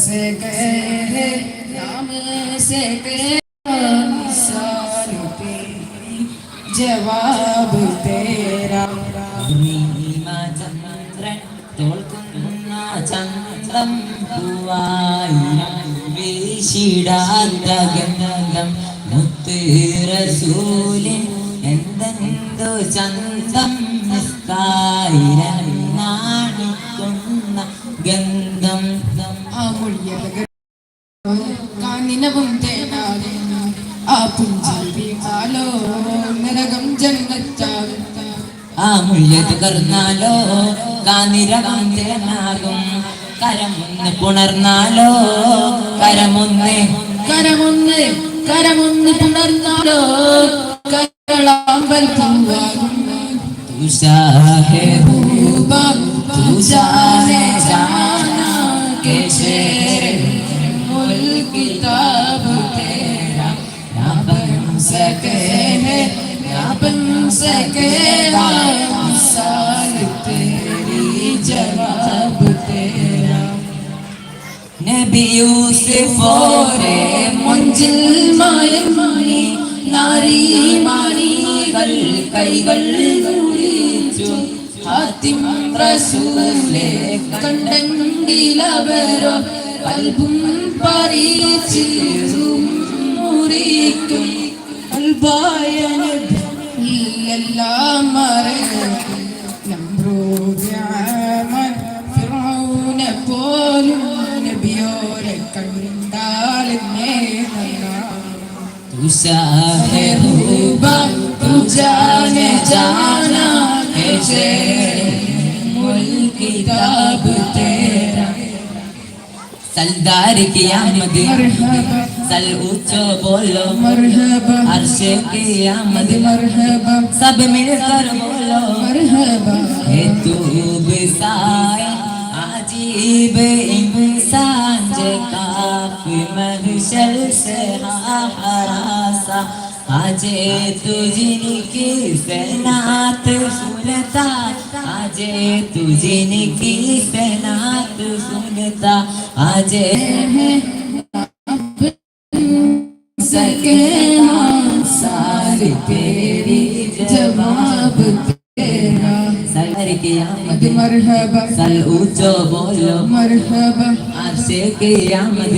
से कहे नाम से कहे साल तेरी जवाब तेरा ചന്ദ്രൻ തോൽക്കുന്ന ചന്ദ്രം പൂവായിരം വീശിടാത്ത ഗന്ധം മുത്ത് റസൂലിൻ എന്തെന്തോ ചന്തം നിസ്കായിരം ആ മൊഴിയഴക കാനിനവും തേനാതെ ആ പുഞ്ചിരി കാലോ നരകം ജന്മത്താകും ആ മുള്യത് കർന്നാലോ കാനിരകാന്തനാകും കരമൊന്ന് പുണർന്നാലോ? കരമൊന്ന്. കരമൊന്ന് കരമൊന്ന് പുണർന്നാലോ? കരളാമ്പൽ പൂവാകും തുഷാഹേ रूप किताब तेरा ना बन सके है ना बन सके मिसाल तेरी जवाब तेरा നബി യൂസുഫോരെ മുഞ്ചിൽ മയങ്ങി നാരി മാണികൾ കൈകൾ കുളിച്ചു ഹാത്തിം റസൂലെ കണ്ടെങ്കിലവരോ കൽബും പരീചിലും മുറിക്കും. കൽബായ ഇല്ലെല്ലാം മറക്കും ഫിറൗനെ പോലും നബിയോരെ കണ്ടാൽ തുസാഹ രൂപ തുജാന ജാനാ. सलदार की आमद सल ऊंचो बोलो। मरहबा। अर्श की आमद। सब मिलकर बोलो। हे है तू बिसाए अजीब इंसान जे काफ़ी महशल से આજે सेनात सुनता। आजे આજે તુજની सेनात सुनता। आजे सके सारी तेरी जवाब मरहबा सल ऊंचो बोलो। मरहबा। आपसे कियामत